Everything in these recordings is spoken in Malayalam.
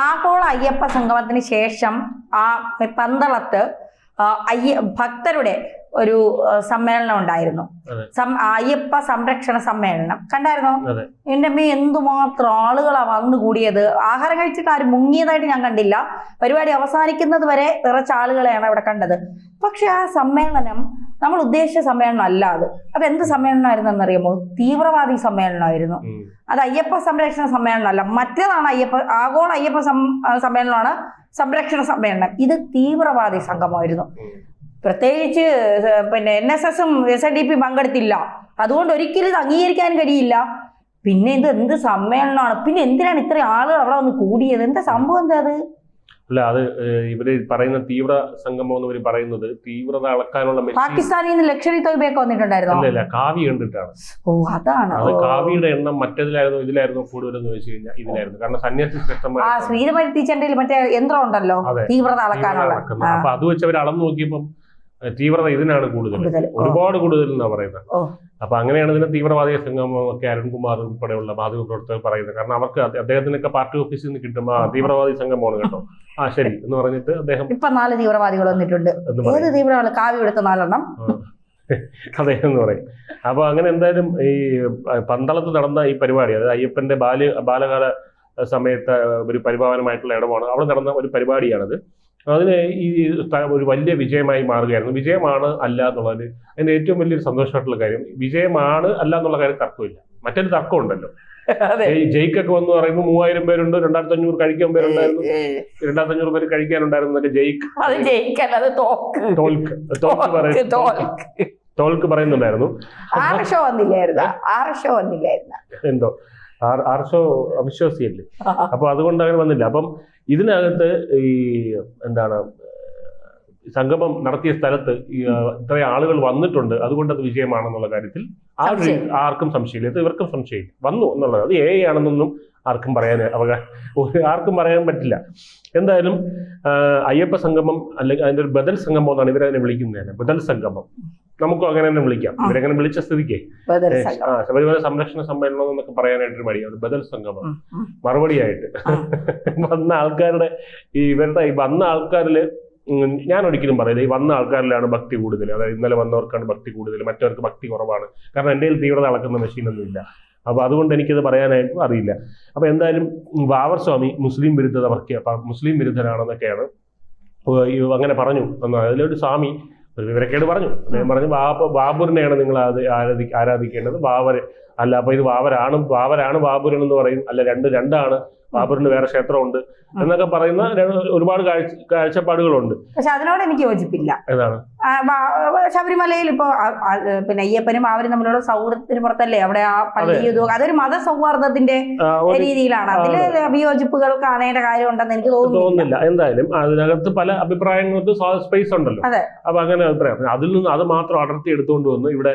ആഗോള അയ്യപ്പ സംഗമത്തിന് ശേഷം ആ പന്തളത്ത് അയ്യ ഭക്തരുടെ ഒരു സമ്മേളനം ഉണ്ടായിരുന്നു. സം- അയ്യപ്പ സംരക്ഷണ സമ്മേളനം. കണ്ടായിരുന്നോ. എന്റെ അമ്മ എന്തുമാത്രം ആളുകളാ വന്നു കൂടിയത്. ആഹാരം കഴിച്ചിട്ട് ആരും മുങ്ങിയതായിട്ട് ഞാൻ കണ്ടില്ല. പരിപാടി അവസാനിക്കുന്നത് വരെ നിറച്ച ആളുകളെയാണ് അവിടെ കണ്ടത്. പക്ഷെ ആ സമ്മേളനം നമ്മൾ ഉദ്ദേശിച്ച സമ്മേളനം അല്ല അത്. അത് എന്ത് സമ്മേളനമായിരുന്നു എന്നറിയുമോ തീവ്രവാദി സമ്മേളനമായിരുന്നു. അത് അയ്യപ്പ സംരക്ഷണ സമ്മേളനമല്ല. മറ്റേതാണ് അയ്യപ്പ ആഗോള അയ്യപ്പ സമ്മേളനമാണ് സംരക്ഷണ സമ്മേളനം. ഇത് തീവ്രവാദി സംഘമായിരുന്നു. പ്രത്യേകിച്ച് പിന്നെ എൻ എസ് എസും എസ് എൻ ഡി പി പങ്കെടുത്തില്ല. അതുകൊണ്ട് ഒരിക്കലും ഇത് അംഗീകരിക്കാൻ കഴിയില്ല. പിന്നെ ഇത് എന്ത് സമ്മേളനമാണ്? പിന്നെ എന്തിനാണ് ഇത്രയും ആളുകൾ അവിടെ വന്ന് കൂടിയത്? എന്താ സംഭവം എന്താ അത്? അല്ല അത് ഇവർ പറയുന്ന തീവ്ര സംഗമം എന്ന് ഇവർ പറയുന്നത് തീവ്രത അളക്കാനുള്ള പാകിസ്ഥാനിൽ നിന്ന് ലക്ഷറി തൊയ്ബയൊക്കെ വന്നിട്ടുണ്ടായിരുന്നു? അല്ലല്ല കാവി കണ്ടിട്ടാണ്. ഓ അതാണ്. അത്. കാവിയുടെ എണ്ണം മറ്റേതിലായിരുന്നു ഇതിലായിരുന്നു കൂടുതലെന്ന് വെച്ച് കഴിഞ്ഞാൽ ഇതിലായിരുന്നു. കാരണം സന്യാസി ആ ശ്രേഷ്ഠന്മാർ ശ്രീധമരി ടീച്ചറിന്റെ മറ്റേ യന്ത്രം ഉണ്ടല്ലോ തീവ്രത അളക്കാനുള്ള. അപ്പൊ അത് വെച്ച് അവർ അളന്നു നോക്കിയപ്പം തീവ്രത ഇതിനാണ് കൂടുതൽ. ഒരുപാട് കൂടുതൽ എന്നാ പറയുന്നത്. ഓ. അപ്പൊ അങ്ങനെയാണ് ഇതിന് തീവ്രവാദി സംഘം ഒക്കെ അരുൺകുമാർ ഉൾപ്പെടെയുള്ള മാധ്യമ പ്രവർത്തകർ പറയുന്നത്. കാരണം അവർക്ക് അത് അദ്ദേഹത്തിനൊക്കെ പാർട്ടി ഓഫീസിൽ നിന്ന് കിട്ടുമ്പോൾ ആ തീവ്രവാദി സംഗമമാണ് കേട്ടോ. ആ ശരി. എന്ന് പറഞ്ഞിട്ട് അദ്ദേഹം ഇപ്പൊ നാല് തീവ്രവാദികൾ വന്നിട്ടുണ്ട്. ഏത് തീവ്രവാദി? കാവ്യ എടുത്ത നാലെണ്ണം. അദ്ദേഹം എന്ന് പറയും. അപ്പൊ അങ്ങനെ എന്തായാലും ഈ പന്തളത്ത് നടന്ന ഈ പരിപാടി അതായത് അയ്യപ്പന്റെ ബാല്യ ബാലകാല സമയത്ത് ഒരു പരിപാവനമായിട്ടുള്ള ഇടമാണ്. അവിടെ നടന്ന ഒരു പരിപാടിയാണത്. അതിന് ഈ ഒരു വലിയ വിജയമായി മാറുകയായിരുന്നു. വിജയമാണ് അല്ല എന്നുള്ളത് അതിന്റെ ഏറ്റവും വലിയൊരു സന്തോഷമായിട്ടുള്ള കാര്യം വിജയമാണ് അല്ല എന്നുള്ള കാര്യം തർക്കമില്ല. മറ്റൊരു തർക്കമുണ്ടല്ലോ. ജയിക്കൊക്കെ വന്ന് പറയുമ്പോൾ മൂവായിരം പേരുണ്ട് രണ്ടായിരത്തി അഞ്ഞൂറ് കഴിക്കാൻ പേരുണ്ടായിരുന്നു. രണ്ടായിരത്തി അഞ്ഞൂറ് പേര് കഴിക്കാനുണ്ടായിരുന്നു എന്നൊക്കെ ജയിക്ക് തോൽക്ക്. തോൽക്ക് തോക്ക് പറയും തോൽക്ക്. പറയുന്നുണ്ടായിരുന്നു. ആർഷോ ഷോ ആർഷോ വന്നില്ലായിരുന്ന? എന്തോ? ആർ- ആർഷോ അവിശ്വാസിയല്ലേ? അപ്പൊ അതുകൊണ്ട് അങ്ങനെ വന്നില്ല. അപ്പം ഇതിനകത്ത് ഈ എന്താണ് സംഗമം നടത്തിയ സ്ഥലത്ത് ഇത്ര ആളുകൾ വന്നിട്ടുണ്ട്. അതുകൊണ്ട് അത് വിജയമാണെന്നുള്ള കാര്യത്തിൽ. ആർക്കും സംശയമില്ല. ഇത് ഇവർക്കും സംശയമില്ല. വന്നു എന്നുള്ളത് അത് എ ആണെന്നൊന്നും ആർക്കും പറയാൻ അവകാശം ആർക്കും പറയാൻ പറ്റില്ല. എന്തായാലും അയ്യപ്പ സംഗമം അല്ലെങ്കിൽ അതിന്റെ ഒരു ബദൽ സംഗമം എന്നാണ് ഇവരതിനെ വിളിക്കുന്നത് ബദൽ സംഗമം. നമുക്കും അങ്ങനെ തന്നെ വിളിക്കാം. ഇവരങ്ങനെ വിളിച്ച സ്ഥിതിക്ക്. ആ ശബരിമല സംരക്ഷണ സമ്മേളനം എന്നൊക്കെ പറയാനായിട്ടൊരു അത് ബദൽ സംഗമം. മറുപടിയായിട്ട്. വന്ന ആൾക്കാരുടെ ഈ ഇവരുടെ വന്ന ആൾക്കാരിൽ ഞാൻ ഒരിക്കലും പറയില്ല. ഈ വന്ന ആൾക്കാരിലാണ് ഭക്തി കൂടുതൽ. അതായത് ഇന്നലെ വന്നവർക്കാണ് ഭക്തി കൂടുതൽ. മറ്റവർക്ക് ഭക്തി കുറവാണ്. കാരണം എന്റെ തീവ്രത അളക്കുന്ന മെഷീനൊന്നും ഇല്ല. അപ്പോൾ അതുകൊണ്ട് എനിക്കത് പറയാനായിട്ടും അറിയില്ല. അപ്പോൾ എന്തായാലും വാവർ സ്വാമി മുസ്ലിം വിരുദ്ധത മുസ്ലിം വിരുദ്ധനാണെന്നൊക്കെയാണ്. അങ്ങനെ പറഞ്ഞു. അതിലൊരു സ്വാമി ഒരു വിവരക്കേട് പറഞ്ഞു. അദ്ദേഹം പറഞ്ഞു ബാബ ബാബുറിനെയാണ് നിങ്ങൾ ആരാധി ആരാധി- ആരാധിക്കേണ്ടത്. ബാബർ അല്ല അപ്പോൾ ഇത് ബാബരാണ് ബാബരാണ് ബാബുരൻ എന്ന് പറയും. അല്ല രണ്ട് രണ്ടാണ് ബാബുറിന് വേറെ ക്ഷേത്രമുണ്ട് എന്നൊക്കെ പറയുന്ന ഒരുപാട് കാഴ്ച കാഴ്ചപ്പാടുകളുണ്ട്. പക്ഷെ അതിനോട് എനിക്ക് യോജിപ്പില്ല. ഏതാണ്? ശബരിമലയിൽ ഇപ്പൊ പിന്നെ അയ്യപ്പനും അവരും നമ്മളോട് സൗഹൃദത്തിന് പുറത്തല്ലേ അവിടെ ആ പള്ളി അതൊരു മത സൗഹാർദ്ദത്തിന്റെ രീതിയിലാണ്. അതിൽ അഭിയോജിപ്പുകൾ കാണേണ്ട കാര്യമുണ്ടെന്ന് എനിക്ക് തോന്നുന്നില്ല. എന്തായാലും അതിനകത്ത് പല അഭിപ്രായങ്ങൾക്ക് സ്പേസ് ഉണ്ടല്ലോ. അതെ. അപ്പൊ അങ്ങനെ അഭിപ്രായം. അതിൽ നിന്ന് അത് മാത്രം അടർത്തി എടുത്തുകൊണ്ട് വന്ന് ഇവിടെ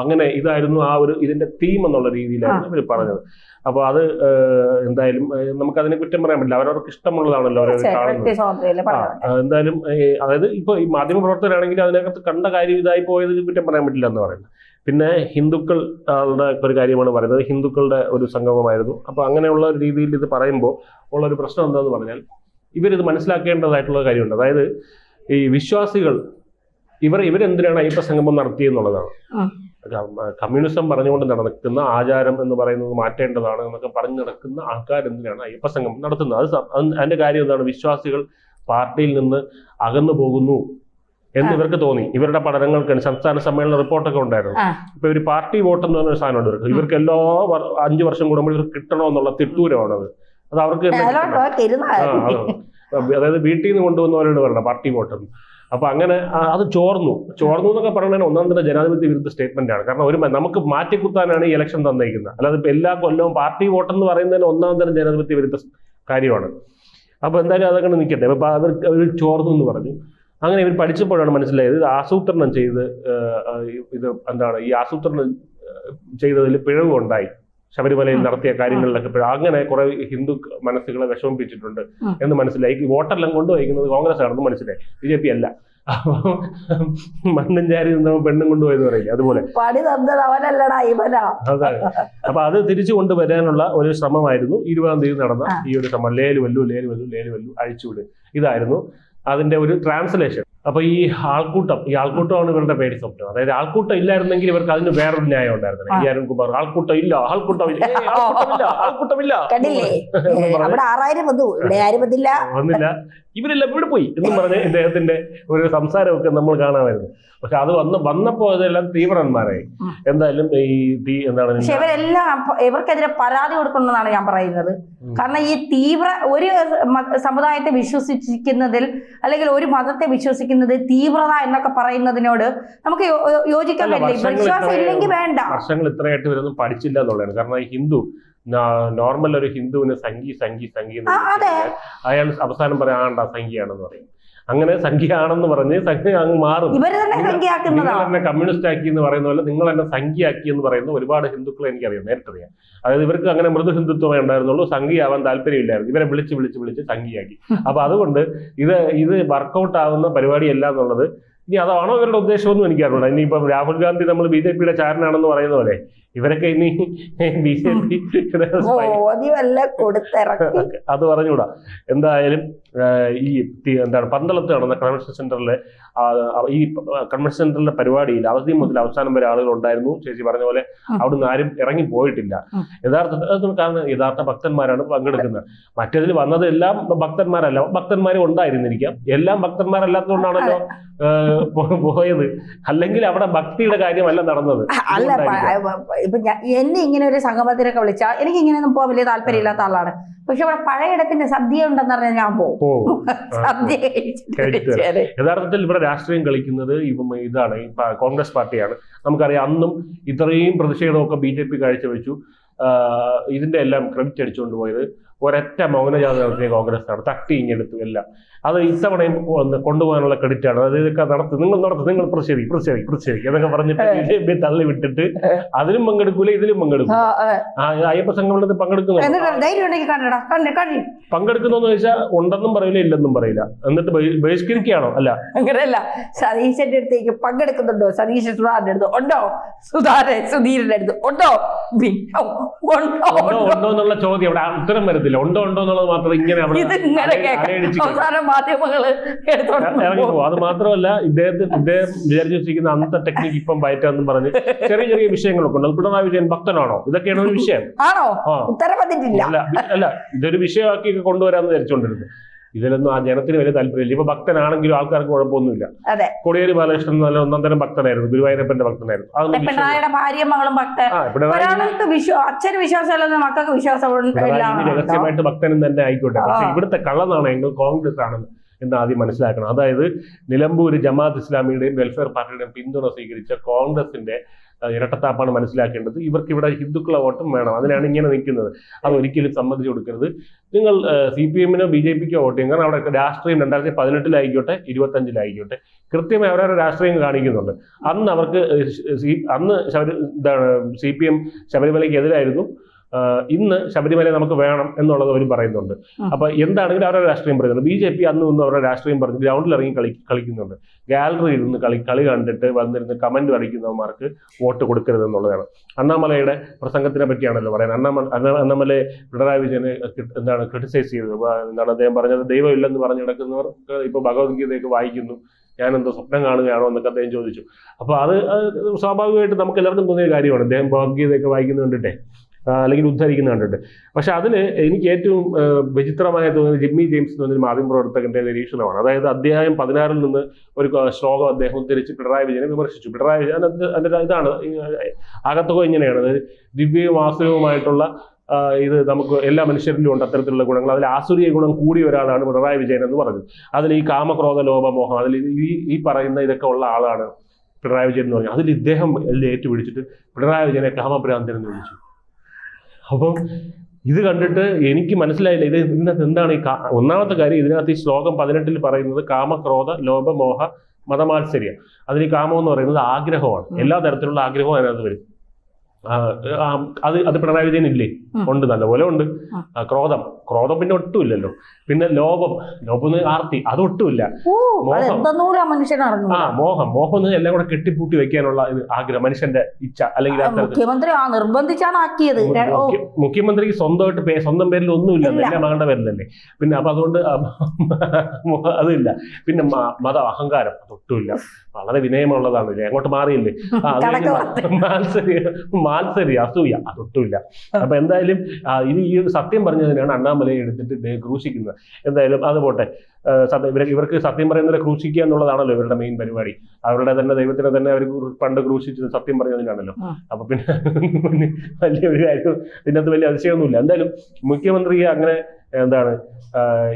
അങ്ങനെ ഇതായിരുന്നു ആ ഒരു ഇതിന്റെ തീം എന്നുള്ള രീതിയിലായിരുന്നു ഇവർ പറഞ്ഞത്. അപ്പൊ അത് എന്തായാലും നമുക്ക് അതിനെ കുറ്റം പറയാൻ പറ്റില്ല. അവരവർക്ക് ഇഷ്ടമുള്ളതാണല്ലോ കാണുന്നത്. എന്തായാലും അതായത് ഇപ്പൊ ഈ മാധ്യമ പ്രവർത്തകരാണെങ്കിൽ അതിനകത്ത് കണ്ട കാര്യം ഇതായി പോയത് കുറ്റം പറയാൻ പറ്റില്ല എന്ന് പറയുന്നത്. പിന്നെ ഹിന്ദുക്കൾ ആളുടെ ഒരു കാര്യമാണ് പറയുന്നത്. ഹിന്ദുക്കളുടെ ഒരു സംഗമമായിരുന്നു. അപ്പൊ അങ്ങനെയുള്ള രീതിയിൽ ഇത് പറയുമ്പോൾ ഉള്ള ഒരു പ്രശ്നം എന്താന്ന് പറഞ്ഞാൽ ഇവരിത് മനസ്സിലാക്കേണ്ടതായിട്ടുള്ള കാര്യമുണ്ട്. അതായത് ഈ വിശ്വാസികൾ ഇവർ ഇവരെന്തിനാണ് അയ്യപ്പ സംഗമം നടത്തിയെന്നുള്ളതാണ്. കമ്മ്യൂണിസം പറഞ്ഞുകൊണ്ട് നടക്കുന്ന ആചാരം എന്ന് പറയുന്നത് മാറ്റേണ്ടതാണ് എന്നൊക്കെ പറഞ്ഞു നടക്കുന്ന ആൾക്കാർ എന്തിനാണ് അയ്യപ്പ സംഘം നടത്തുന്നത്? അത് അതിന്റെ കാര്യം എന്താണ്? വിശ്വാസികൾ പാർട്ടിയിൽ നിന്ന് അകന്നു പോകുന്നു എന്ന് ഇവർക്ക് തോന്നി. ഇവരുടെ പഠനങ്ങൾക്ക് സംസ്ഥാന സമ്മേളന റിപ്പോർട്ടൊക്കെ ഉണ്ടായിരുന്നു. ഇപ്പൊ ഒരു പാർട്ടി വോട്ട് എന്ന് പറഞ്ഞ സാധനമുണ്ട് ഇവർക്ക്. ഇവർക്ക് എല്ലാ അഞ്ചു വർഷം കൂടുമ്പോൾ ഇവർക്ക് കിട്ടണമെന്നുള്ള തിട്ടൂരമാണത്. അത് അവർക്ക് അതായത് വീട്ടിൽ നിന്ന് കൊണ്ടുവന്നവരോട് പറയണം പാർട്ടി വോട്ടെന്ന്. അപ്പൊ അങ്ങനെ അത് ചോർന്നു. ചോർന്നു എന്നൊക്കെ പറയുന്നത് ഒന്നാം തന്നെ ജനാധിപത്യ വിരുദ്ധ സ്റ്റേറ്റ്മെന്റ് ആണ്. കാരണം ഒരു നമുക്ക് മാറ്റിക്കുത്താനാണ് ഈ ഇലക്ഷൻ തന്നേക്കുന്നത് അല്ലാതെ ഇപ്പൊ എല്ലാ കൊല്ലവും പാർട്ടി വോട്ടെന്ന് പറയുന്നതിന് ഒന്നാം തരം ജനാധിപത്യ വിരുദ്ധ കാര്യമാണ്. അപ്പൊ എന്തായാലും അതങ്ങനെ നിൽക്കട്ടെ അപ്പൊ അവർ അവർ ചോർന്നു എന്ന് പറഞ്ഞു. അങ്ങനെ ഇവർ പഠിച്ചപ്പോഴാണ് മനസ്സിലായത് ഇത് ആസൂത്രണം ചെയ്ത് ഇത് എന്താണ്? ഈ ആസൂത്രണം ചെയ്തതിൽ പിഴവ് ഉണ്ടായി ശബരിമലയിൽ നടത്തിയ കാര്യങ്ങളിലൊക്കെ ഇപ്പോഴും അങ്ങനെ കുറെ ഹിന്ദു മനസ്സുകളെ വിഷമിപ്പിച്ചിട്ടുണ്ട് എന്ന് മനസ്സിലായി. വോട്ടെല്ലാം കൊണ്ടുപോയിരിക്കുന്നത് കോൺഗ്രസ് ആണെന്ന് മനസ്സിലായി. ബി ജെ പി അല്ല. മണ്ണും ചാരി നിന്നവൻ പെണ്ണും കൊണ്ടുപോയെന്ന് പറയില്ല? അതുപോലെ. പണി തന്നത് അവനല്ലടാ ഇവനാ. അതാണ് അപ്പൊ അത് തിരിച്ചു കൊണ്ടുവരാനുള്ള ഒരു ശ്രമമായിരുന്നു. ഇരുപതാം തീയതി നടന്ന ഈ ഒരു ശ്രമം ലേലു വല്ലു ലേലു വല്ലു ലേലു വല്ലു അഴിച്ചുവിട്. ഇതായിരുന്നു അതിന്റെ ഒരു ട്രാൻസ്ലേഷൻ. അപ്പൊ ഈ ആൾക്കൂട്ടം ഈ ആൾക്കൂട്ടമാണ് ഇവരുടെ പേര് സ്വപ്നം. അതായത് ആൾക്കൂട്ടം ഇല്ലായിരുന്നെങ്കിൽ ഇവർക്ക് അതിന് വേറൊരു ന്യായം ഉണ്ടായിരുന്നു. ഈ അരുൺകുമാർ ആൾക്കൂട്ടം ഇല്ല ആൾക്കൂട്ടം ഇല്ല ആൾക്കൂട്ടം വന്നില്ല. വന്നില്ല. ഇവരെല്ലാം ഇവിടെ പോയി എന്നും പറഞ്ഞ് ഇദ്ദേഹത്തിന്റെ ഒരു സംസാരമൊക്കെ നമ്മൾ കാണാമായിരുന്നു. പക്ഷെ അത് വന്ന് വന്നപ്പോ ഇതെല്ലാം തീവ്രന്മാരായി. എന്തായാലും ഈ തീ എന്താണ് പക്ഷെ ഇവരെല്ലാം ഇവർക്കെതിരെ പരാതി കൊടുക്കണമെന്നാണ് ഞാൻ പറയുന്നത്. കാരണം ഈ തീവ്ര ഒരു സമുദായത്തെ വിശ്വസിക്കുന്നതിൽ അല്ലെങ്കിൽ ഒരു മതത്തെ വിശ്വസിക്കുന്നത് തീവ്രത എന്നൊക്കെ പറയുന്നതിനോട് നമുക്ക് യോജിക്കാൻ പറ്റില്ല വിശ്വാസം ഇല്ലെങ്കിൽ വേണ്ട. വർഷങ്ങൾ ഇത്രയായിട്ട് ഇവരൊന്നും പഠിച്ചില്ല എന്നുള്ളതാണ്. കാരണം ഈ ഹിന്ദു നോർമൽ ഒരു ഹിന്ദുവിന് സംഗി സംഗി സംഗി. അയാൾ അവസാനം പറയാണ്ടാ ആണ്ടാ സംഖ്യയാണെന്ന് പറയും. അങ്ങനെ സംഖ്യയാണെന്ന് പറഞ്ഞ് സംഖ്യ അങ്ങ് മാറും നിങ്ങൾ എന്നെ കമ്മ്യൂണിസ്റ്റ് ആക്കി എന്ന് പറയുന്ന പോലെ നിങ്ങൾ എന്നെ സംഖ്യയാക്കി എന്ന് പറയുന്ന ഒരുപാട് ഹിന്ദുക്കളെ എനിക്കറിയാം നേരിട്ടറിയാം. അതായത് ഇവർക്ക് അങ്ങനെ മൃദു ഹിന്ദുത്വമേ ഉണ്ടായിരുന്നുള്ളൂ സംഖ്യയാവാൻ താല്പര്യമില്ലായിരുന്നു. ഇവരെ വിളിച്ച് വിളിച്ച് വിളിച്ച് സംഖ്യയാക്കി. അപ്പൊ അതുകൊണ്ട് ഇത് ഇത് വർക്കൗട്ട് ആവുന്ന പരിപാടിയല്ല എന്നുള്ളത് ഇനി അതാണോ ഇവരുടെ ഉദ്ദേശമൊന്നും എനിക്കറിയില്ല ഇനിയിപ്പം രാഹുൽ ഗാന്ധി നമ്മൾ ബി ജെ പിയുടെ ചാരനാണെന്ന് പറയുന്ന പോലെ ഇവരൊക്കെ ഇനി ബി ജെ പി അത് പറഞ്ഞുകൂടാ. എന്തായാലും ഈ എന്താണ് പന്തളത്ത് നടന്ന കൺവെൻഷൻ സെന്ററിലെ ഈ കൺവെൻഷൻ സെന്ററിലെ പരിപാടിയിൽ അവധി മുതൽ അവസാനം വരെ ആളുകൾ ഉണ്ടായിരുന്നു. ചേച്ചി പറഞ്ഞ പോലെ. അവിടുന്ന് ആരും ഇറങ്ങി പോയിട്ടില്ല. യഥാർത്ഥത്തിൽ കാരണം യഥാർത്ഥ ഭക്തന്മാരാണ് പങ്കെടുക്കുന്നത്. മറ്റേതിൽ വന്നത് എല്ലാം ഭക്തന്മാരല്ല. ഭക്തന്മാരും ഉണ്ടായിരുന്നിരിക്കാം. എല്ലാം ഭക്തന്മാരല്ലാത്തതുകൊണ്ടാണല്ലോ പോയത്. അല്ലെങ്കിൽ അവിടെ ഭക്തിയുടെ കാര്യമല്ല നടന്നത്. അല്ല. ഇപ്പൊ ഞാൻ എന്നെ ഇങ്ങനെ ഒരു സംഗമത്തിനൊക്കെ വിളിച്ചാൽ എനിക്ക് ഇങ്ങനെയൊന്നും പോകാൻ വലിയ താല്പര്യമില്ലാത്ത ആളാണ്. പക്ഷെ അവിടെ പഴയടത്തിന്റെ സദ്യ ഉണ്ടെന്ന് പറഞ്ഞാൽ ഞാൻ പോകും. സദ്യ. യഥാർത്ഥത്തിൽ ഇവിടെ രാഷ്ട്രീയം കളിക്കുന്നത് ഇതാണ്. കോൺഗ്രസ് പാർട്ടിയാണ്. നമുക്കറിയാം അന്നും ഇത്രയും പ്രതിഷേധമൊക്കെ ബി ജെ പി കാഴ്ചവെച്ചു. ഇതിന്റെ എല്ലാം ക്രെഡിറ്റ് അടിച്ചുകൊണ്ട് പോയത്. ഒരൊറ്റ മൗനജാഥ നടത്തിയ കോൺഗ്രസ് ആണ്. തട്ടി ഇങ്ങെടുത്തു എല്ലാം. അത് ഇത്തവണയും കൊണ്ടുപോകാനുള്ള ക്രെഡിറ്റ് ആണ്. അതായത് ഇതൊക്കെ നടത്തി നിങ്ങൾ നടത്തി. നിങ്ങൾ പ്രതിഷേധിക്കും പ്രതിഷേധിക്കും പ്രതിഷേധിക്കും എന്നൊക്കെ പറഞ്ഞിട്ട് ബി ജെ പി തള്ളി വിട്ടിട്ട് അതിലും പങ്കെടുക്കൂല ഇതിലും പങ്കെടുക്കും അയ്യപ്പ സംഘടനത്തിൽ പങ്കെടുക്കുന്നു പങ്കെടുക്കുന്നോന്ന് ചോദിച്ചാൽ ഉണ്ടെന്നും പറയില്ല ഇല്ലെന്നും പറയില്ല. എന്നിട്ട് ബഹി- ബഹിഷ്കരിക്കുകയാണോ? അല്ല. അങ്ങനെയല്ല. സതീശന്റെ അടുത്തേക്ക് പങ്കെടുക്കുന്നുണ്ടോ? സതീശ് സുധാറിന്റെ അടുത്ത് ഉണ്ടോ? സുധാരൻ സുധീരന്റെ അടുത്ത് ഉണ്ടോ? പിന്നെ ഉണ്ടോ? ഉണ്ടോ? ഉണ്ടോ ഉണ്ടോ എന്നുള്ള ചോദ്യം അവിടെ ഉത്തരം വരത്തില്ല. ഉണ്ടോ ഉണ്ടോ എന്നുള്ളത് മാത്രം ഇങ്ങനെ. അവസാനം മാധ്യമങ്ങൾ ഇറങ്ങി പോകും. അത് മാത്രമല്ല ഇദ്ദേഹത്തിന് ഇദ്ദേഹം വിചാരിച്ചു വെച്ചിരിക്കുന്ന അന്നത്തെ ടെക്നിക്ക് ഇപ്പം പയറ്റാന്നും പറഞ്ഞ് ചെറിയ ചെറിയ വിഷയങ്ങളൊക്കെ ഉണ്ട്. പിണറായി വിജയൻ ഭക്തനാണോ? ഇതൊക്കെയാണ് ഒരു വിഷയം. ആണോ? അല്ല അല്ല ഇതൊരു വിഷയമാക്കി കൊണ്ടുവരാന്ന് വിചാരിച്ചുകൊണ്ടിരുന്നത് ഇതിലൊന്നും ആ ജനത്തിന് വലിയ താല്പര്യമില്ല. ഇപ്പൊ ഭക്തനാണെങ്കിലും ആൾക്കാർക്ക് കുഴപ്പമൊന്നുമില്ല. അതെ. കോടിയേരി ബാലകൃഷ്ണൻ നല്ല ഒന്നാം തരം ഭക്തനായിരുന്നു. ഗുരുവായൂരപ്പന്റെ ഭക്തനായിരുന്നു. പിണറായിയുടെ ഭാര്യയും മകളും ഭക്തൻ. ആ പിണറായി വിജയൻ ഒരാൾക്ക് അച്ഛന് വിശ്വാസമല്ലെന്ന് മക്കൾക്ക് വിശ്വാസം ഇല്ല രഹസ്യമായിട്ട് ഭക്തനും തന്നെ ആയിക്കോട്ടെ. പക്ഷെ. ഇവിടുത്തെ കള്ളനാണെങ്കിൽ കോൺഗ്രസ് ആണെന്ന് എന്ന് ആദ്യം മനസ്സിലാക്കണം. അതായത് നിലമ്പൂർ ജമാഅത്ത് ഇസ്ലാമിയുടെയും വെൽഫെയർ പാർട്ടിയുടെയും പിന്തുണ സ്വീകരിച്ച കോൺഗ്രസിന്റെ ഇരട്ടത്താപ്പാണ് മനസ്സിലാക്കേണ്ടത്. ഇവർക്ക് ഇവിടെ ഹിന്ദുക്കളെ വോട്ടും വേണം. അതിനാണ് ഇങ്ങനെ നിൽക്കുന്നത്. അത് ഒരിക്കലും സമ്മതിച്ചു കൊടുക്കരുത്. നിങ്ങൾ സി പി എമ്മിനോ ബി ജെ പിക്കോ വോട്ട് ചെയ്യും? കാരണം അവിടെ രാഷ്ട്രീയം രണ്ടായിരത്തി പതിനെട്ടിലായിക്കോട്ടെ ഇരുപത്തഞ്ചിലായിക്കോട്ടെ. കൃത്യമായി അവരവരുടെ രാഷ്ട്രീയം കാണിക്കുന്നുണ്ട്. അന്ന് അവർക്ക് അന്ന് ശബരി എന്താണ് സി പി എം ശബരിമലയ്ക്ക് എതിരായിരുന്നു ഇന്ന് ശബരിമല നമുക്ക് വേണം എന്നുള്ളത് അവർ പറയുന്നുണ്ട്. അപ്പൊ എന്താണെങ്കിലും അവരുടെ രാഷ്ട്രീയം പറയുന്നുണ്ട്. ബി ജെ പി അന്ന് ഒന്ന് അവരുടെ രാഷ്ട്രീയം പറഞ്ഞ് ഗ്രൗണ്ടിൽ ഇറങ്ങി കളി കളിക്കുന്നുണ്ട്. ഗാലറിയിൽ ഇരുന്ന് കളി കളി കണ്ടിട്ട് വന്നിരുന്ന് കമന്റ് അടിക്കുന്നവന്മാർക്ക് വോട്ട് കൊടുക്കരുത് എന്നുള്ളതാണ്. അണ്ണാമലയുടെ പ്രസംഗത്തിനെ പറ്റിയാണല്ലോ പറയുന്നത്. അണ്ണാമല അണ്ണ- അണ്ണാമലയെ പിണറായി വിജയനെ എന്താണ് ക്രിട്ടിസൈസ് ചെയ്തത്? എന്താണ് അദ്ദേഹം പറഞ്ഞത്? ദൈവമില്ലെന്ന് പറഞ്ഞ് കിടക്കുന്നവർ ഇപ്പൊ ഭഗവത്ഗീതയൊക്കെ വായിക്കുന്നു. ഞാൻ എന്തോ സ്വപ്നം കാണുകയാണോ എന്നൊക്കെ അദ്ദേഹം ചോദിച്ചു. അപ്പൊ അത് സ്വാഭാവികമായിട്ട് നമുക്ക് എല്ലാവർക്കും തോന്നിയ കാര്യമാണ്. അദ്ദേഹം ഭഗവത്ഗീതയൊക്കെ വായിക്കുന്ന കണ്ടിട്ടേ. ആ, അല്ലെങ്കിൽ ഉദ്ധരിക്കുന്ന കണ്ടിട്ട്. പക്ഷെ അതിൽ എനിക്ക് ഏറ്റവും വിചിത്രമായ തോന്നിയത് ജിമ്മി ജെയിംസ് എന്ന് പറഞ്ഞൊരു മാധ്യമപ്രവർത്തകന്റെ നിരീക്ഷണമാണ്. അതായത് അദ്ദേഹം പതിനാറിൽ നിന്ന് ഒരു ശ്ലോകം അദ്ദേഹം ഉദ്ധരിച്ച് പിണറായി വിജയനെ വിമർശിച്ചു. പിണറായി വിജയൻ അതിന്റെ ഇതാണ്. ഈ, ആകത്തുക ഇങ്ങനെയാണ്. അതായത് ദിവ്യവും വാസ്തവവുമായിട്ടുള്ള ഇത് നമുക്ക് എല്ലാ മനുഷ്യരിലും ഉണ്ട് അത്തരത്തിലുള്ള ഗുണങ്ങൾ. അതിൽ ആസുരീയ ഗുണം കൂടിയ ഒരാളാണ് പിണറായി വിജയൻ എന്ന് പറഞ്ഞു അതിൽ ഈ കാമക്രോധ ലോപമോഹം അതിൽ ഈ ഈ പറയുന്ന ഇതൊക്കെ ഉള്ള ആളാണ് പിണറായി വിജയൻ എന്ന് പറഞ്ഞു അതിൽ ഇദ്ദേഹം ഏറ്റുപിടിച്ചിട്ട് പിണറായി വിജയനെ കാമഭ്രാന്തൻ എന്ന് വിളിച്ചു. അപ്പം ഇത് കണ്ടിട്ട് എനിക്ക് മനസ്സിലായില്ല. ഇത് ഇതിനകത്ത് എന്താണ് ഈ ഒന്നാമത്തെ കാര്യം ഇതിനകത്ത് ഈ ശ്ലോകം പതിനെട്ടിൽ പറയുന്നത് കാമക്രോധ ലോപമോഹ മതമാത്സര്യം. അതിൽ ഈ കാമം എന്ന് പറയുന്നത് ആഗ്രഹമാണ്. എല്ലാ തരത്തിലുള്ള ആഗ്രഹവും അതിനകത്ത് വരും. അത് അത് പിണറായി വിജയൻ ഇല്ലേ. ഉണ്ട് നല്ലപോലെ ഉണ്ട്. ക്രോധം. ക്രോധം പിന്നെ ഒട്ടുമില്ലല്ലോ. പിന്നെ ലോഭം. ലോപം ആർത്തി. അത് ഒട്ടുമില്ല. ആ മോഹം. മോഹം എന്ന് എല്ലാം കൂടെ കെട്ടിപ്പൂട്ടി വെക്കാനുള്ള ആഗ്രഹം മനുഷ്യന്റെ ഇച്ഛ അല്ലെങ്കിൽ മുഖ്യമന്ത്രി നിർബന്ധിച്ചാണ് ആക്കിയത്. മുഖ്യമന്ത്രിക്ക് സ്വന്തമായിട്ട് സ്വന്തം പേരിൽ ഒന്നുമില്ല ഇല്ല. എന്റെ മകളുടെ പേരിലല്ലേ പിന്നെ അപ്പൊ അതുകൊണ്ട് അതില്ല. പിന്നെ മത അഹങ്കാരം. അതൊട്ടുമില്ല വളരെ വിനയമുള്ളതാണ്. ഇല്ലേ അങ്ങോട്ട് മാറിയില്ലേ? മാത്സര്യ മാത്സര്യ അസൂയ അതൊട്ടുമില്ല അപ്പൊ എന്തായാലും ഇത് ഈ ഒരു സത്യം പറഞ്ഞതിനാണ് അണ്ണാമലയെ എടുത്തിട്ട് ഇദ്ദേഹം ക്രൂശിക്കുന്നത്. എന്തായാലും അത് പോട്ടെ. ഇവർക്ക് സത്യം പറയുന്നതിനെ ക്രൂശിക്കുക എന്നുള്ളതാണല്ലോ ഇവരുടെ മെയിൻ പരിപാടി. അവരുടെ തന്നെ ദൈവത്തിനെ തന്നെ അവർ പണ്ട് ക്രൂശിച്ചത് സത്യം പറഞ്ഞതിനാണല്ലോ. അപ്പൊ പിന്നെ വലിയ ഒരു കാര്യം ഇതിനകത്ത് വലിയ അതിശയമൊന്നുമില്ല. എന്തായാലും മുഖ്യമന്ത്രിയെ അങ്ങനെ എന്താണ്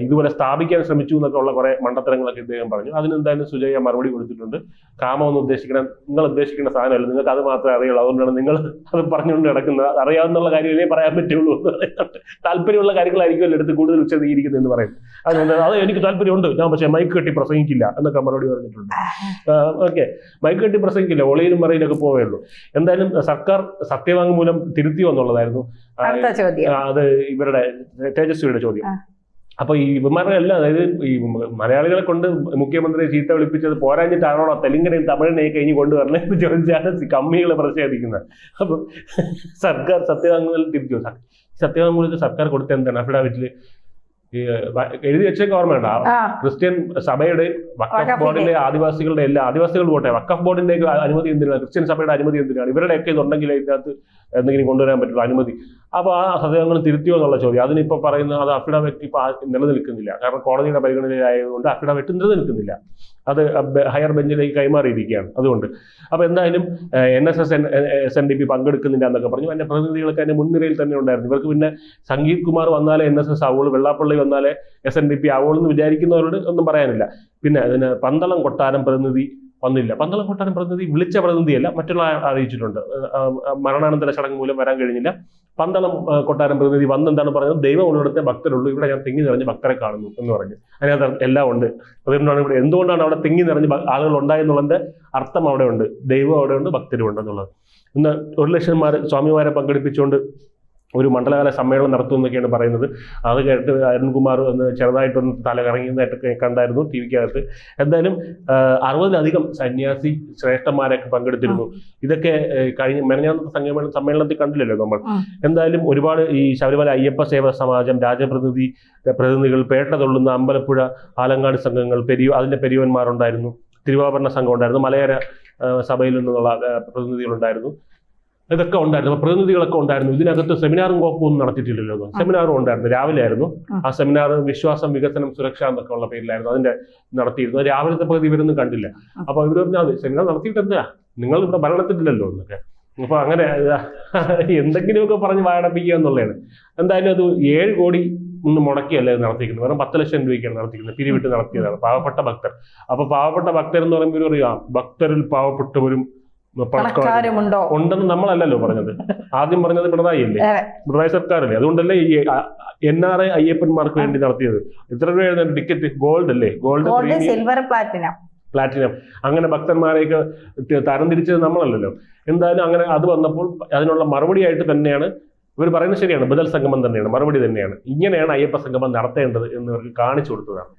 ഇതുപോലെ സ്ഥാപിക്കാൻ ശ്രമിച്ചു എന്നൊക്കെ ഉള്ള കുറെ മണ്ടത്തരങ്ങളൊക്കെ ഇദ്ദേഹം പറഞ്ഞു. അതിന് എന്തായാലും സുജയ മറുപടി കൊടുത്തിട്ടുണ്ട്. കാമം ഉദ്ദേശിക്കണം നിങ്ങൾ ഉദ്ദേശിക്കുന്ന സാധനമല്ല. നിങ്ങൾക്ക് അത് മാത്രമേ അറിയുള്ളൂ. അതുകൊണ്ടാണ് നിങ്ങൾ അത് പറഞ്ഞുകൊണ്ട് കിടക്കുന്നത് അറിയാവുന്ന കാര്യമേ പറയാൻ പറ്റുള്ളൂ എന്ന് പറയുന്നുണ്ട് താല്പര്യമുള്ള കാര്യങ്ങളായിരിക്കുമല്ലോ എടുത്ത് കൂടുതൽ വിശദീകരിക്കുന്നത് എന്ന് പറയും അതുകൊണ്ട് അത് എനിക്ക് താല്പര്യമുണ്ട്. ഞാൻ പക്ഷേ മൈക്ക് കെട്ടി പ്രസംഗിക്കില്ല എന്നൊക്കെ മറുപടി പറഞ്ഞിട്ടുണ്ട്. ഓക്കെ മൈക്ക് കെട്ടി പ്രസംഗിക്കില്ല. ഒളിയിലും മറയിലൊക്കെ പോവുകയുള്ളൂ എന്തായാലും സർക്കാർ സത്യവാങ്മൂലം തിരുത്തിയോ എന്നുള്ളതായിരുന്നു. അത് ഇവരുടെ തേജസ്വിയുടെ ചോദ്യം ആ. അപ്പൊ ഈ ഇവന്മാരെല്ലാം അതായത് ഈ മലയാളികളെ കൊണ്ട് മുഖ്യമന്ത്രി ചീത്ത വിളിപ്പിച്ചത് പോരാഞ്ഞിട്ടാണോ തെലുങ്കിനെയും തമിഴിനെയും കഴിഞ്ഞ് കൊണ്ടുവരണേ എന്ന് ചോദിച്ചാണ് കമ്മികളെ പ്രതിഷേധിക്കുന്നത്. അപ്പൊ സർക്കാർ സത്യവാങ്മൂലം തിരിച്ചു സത്യവാങ്മൂലത്തിൽ സർക്കാർ കൊടുത്ത എന്താണ്? അഫിഡാവിറ്റിൽ എഴുതി വെച്ചേക്ക് ഓർമ്മയുണ്ട്? ക്രിസ്ത്യൻ സഭയുടെ വക്കഫ്. ബോർഡിലെ ആദിവാസികളുടെ എല്ലാ ആദിവാസികൾ പോട്ടെ വക്കഫ് ബോർഡിന്റെ അനുമതി എന്തിനാണ്? ക്രിസ്ത്യൻ സഭയുടെ അനുമതി എന്തിനാണ്? ഇവരുടെയൊക്കെ ഇതുണ്ടെങ്കിൽ ഇതിനകത്ത് എന്തെങ്കിലും കൊണ്ടുവരാൻ പറ്റുള്ളൂ അനുമതി. അപ്പോൾ ആ സത്യങ്ങൾ തിരുത്തിയോ എന്നുള്ള ചോദ്യം. അതിനിപ്പോ പറയുന്ന അത് അഫിഡവിറ്റ് ഇപ്പൊ നിലനിൽക്കുന്നില്ല. കാരണം കോടതിയുടെ പരിഗണനയിലായതുകൊണ്ട് അഫിഡവിറ്റ് നിലനിൽക്കുന്നില്ല. അത് ഹയർ ബെഞ്ചിലേക്ക് കൈമാറിയിരിക്കുകയാണ് അതുകൊണ്ട്. അപ്പൊ എന്തായാലും N S S S N D P പങ്കെടുക്കുന്നില്ല എന്നൊക്കെ പറഞ്ഞു. എന്റെ പ്രതിനിധികളൊക്കെ അതിന്റെ മുൻനിരയിൽ തന്നെ ഉണ്ടായിരുന്നു. ഇവർക്ക് പിന്നെ സംഗീത് കുമാർ വന്നാലേ എൻ എസ് എസ് ആവുള്ളൂ. വെള്ളാപ്പള്ളി വന്നാലേ എസ് എൻ ഡി പി ആവുള്ളൂ എന്ന് വിചാരിക്കുന്നവരോട് ഒന്നും പറയാനില്ല. പിന്നെ അതിന് പന്തളം കൊട്ടാരം പ്രതിനിധി വന്നില്ല. പന്തളം കൊട്ടാരം പ്രതിനിധി വിളിച്ച പ്രതിനിധിയല്ല മറ്റുള്ള അറിയിച്ചിട്ടുണ്ട്. മരണാനന്തര ചടങ്ങ് മൂലം വരാൻ കഴിഞ്ഞില്ല. പന്തളം കൊട്ടാരം പ്രതിനിധി വന്നെന്താണ് പറഞ്ഞത്? ദൈവം ഉള്ളിടത്തെ ഭക്തരുള്ളൂ. ഇവിടെ ഞാൻ തിങ്ങി നിറഞ്ഞ് ഭക്തരെ കാണുന്നു എന്ന് പറഞ്ഞു. അതിനകത്ത് എല്ലാം ഉണ്ട്. അതുകൊണ്ടാണ് ഇവിടെ എന്തുകൊണ്ടാണ് അവിടെ തിങ്ങി നിറഞ്ഞ് ആളുകൾ ഉണ്ടായെന്നുള്ളതിന്റെ അർത്ഥം അവിടെ ഉണ്ട്. ദൈവം അവിടെ ഉണ്ട് ഭക്തരും ഉണ്ട് എന്നുള്ളത്. ഇന്ന് ഒരു ലക്ഷന്മാർ സ്വാമിമാരെ പങ്കെടുപ്പിച്ചുകൊണ്ട് ഒരു മണ്ഡലകാല സമ്മേളനം നടത്തുമെന്നൊക്കെയാണ് പറയുന്നത്. അത് കേട്ട് അരുൺകുമാർ ഒന്ന് ചെറുതായിട്ടൊന്ന് തല കണ്ടായിരുന്നു ടി വിക്കകത്ത്. എന്തായാലും അറുപതിലധികം സന്യാസി ശ്രേഷ്ഠന്മാരൊക്കെ പങ്കെടുത്തിരുന്നു. ഇതൊക്കെ കഴിഞ്ഞ മെനഞ്ഞാന്നത്തെ സമ്മേളന സമ്മേളനത്തിൽ കണ്ടില്ലല്ലോ നമ്മൾ. എന്തായാലും ഒരുപാട് ഈ ശബരിമല അയ്യപ്പ സേവ സമാജം രാജപ്രതിനിധി പ്രതിനിധികൾ പേട്ട തൊള്ളുന്ന അമ്പലപ്പുഴ ആലങ്ങാട് സംഘങ്ങൾ പെരിയോ അതിന്റെ പെരിയോന്മാരുണ്ടായിരുന്നു. തിരുവാഭരണ സംഘം ഉണ്ടായിരുന്നു. മലയര സഭയിൽ നിന്നുള്ള പ്രതിനിധികളുണ്ടായിരുന്നു. ഇതൊക്കെ ഉണ്ടായിരുന്നു. അപ്പൊ പ്രതിനിധികളൊക്കെ ഉണ്ടായിരുന്നു. ഇതിനകത്ത് സെമിനാറും കോപ്പും ഒന്നും നടത്തിയിട്ടില്ലല്ലോ. സെമിനാറും ഉണ്ടായിരുന്നു. രാവിലെ ആയിരുന്നു. ആ. സെമിനാർ വിശ്വാസം വികസനം സുരക്ഷ എന്നൊക്കെ ഉള്ള പേരിലായിരുന്നു. അതിന്റെ നടത്തിയിരുന്നു രാവിലത്തെ പകുതി ഇവരൊന്നും കണ്ടില്ല. അപ്പൊ ഇവർ പറഞ്ഞാൽ സെമിനാർ നടത്തിയിട്ട് എന്താ? നിങ്ങൾ ഇവിടെ ഭരണത്തിലില്ലല്ലോ എന്നൊക്കെ. അപ്പൊ അങ്ങനെ എന്തെങ്കിലുമൊക്കെ പറഞ്ഞ് വായടപ്പിക്കുക എന്നുള്ളതാണ്. എന്തായാലും അത് ഏഴ് കോടി ഒന്ന് മുടക്കിയല്ല ഇത് നടത്തിക്കുന്നത് വെറും പത്ത് ലക്ഷം രൂപയ്ക്കാണ് നടത്തിക്കുന്നത് പിരിവിട്ട് നടത്തിയതാണ്. പാവപ്പെട്ട ഭക്തർ. അപ്പൊ പാവപ്പെട്ട ഭക്തർ എന്ന് പറയുമ്പോൾ അറിയാം ഭക്തരിൽ പാവപ്പെട്ടവരും പണക്കാരും ഉണ്ടെന്ന് നമ്മളല്ലല്ലോ പറഞ്ഞത്. ആദ്യം പറഞ്ഞത് പിണറായി അല്ലേ പിണറായി സർക്കാരല്ലേ? അതുകൊണ്ടല്ലേ ഈ എൻ ആർ ഐ അയ്യപ്പന്മാർക്ക് വേണ്ടി നടത്തിയത്. എത്ര രൂപയായിരുന്നു ടിക്കറ്റ്? ഗോൾഡ് അല്ലേ? Gold silver platinum. പ്ലാറ്റിനം. അങ്ങനെ ഭക്തന്മാരെയൊക്കെ തരംതിരിച്ചത് നമ്മളല്ലല്ലോ. എന്തായാലും അങ്ങനെ അത് വന്നപ്പോൾ അതിനുള്ള മറുപടിയായിട്ട് തന്നെയാണ് ഇവർ പറയുന്നത് ശരിയാണ്. ബദൽ സംഗമം തന്നെയാണ്. മറുപടി തന്നെയാണ്. ഇങ്ങനെയാണ് അയ്യപ്പ സംഗമം നടത്തേണ്ടത് എന്ന് ഇവർക്ക് കാണിച്ചു കൊടുത്തതാണ്.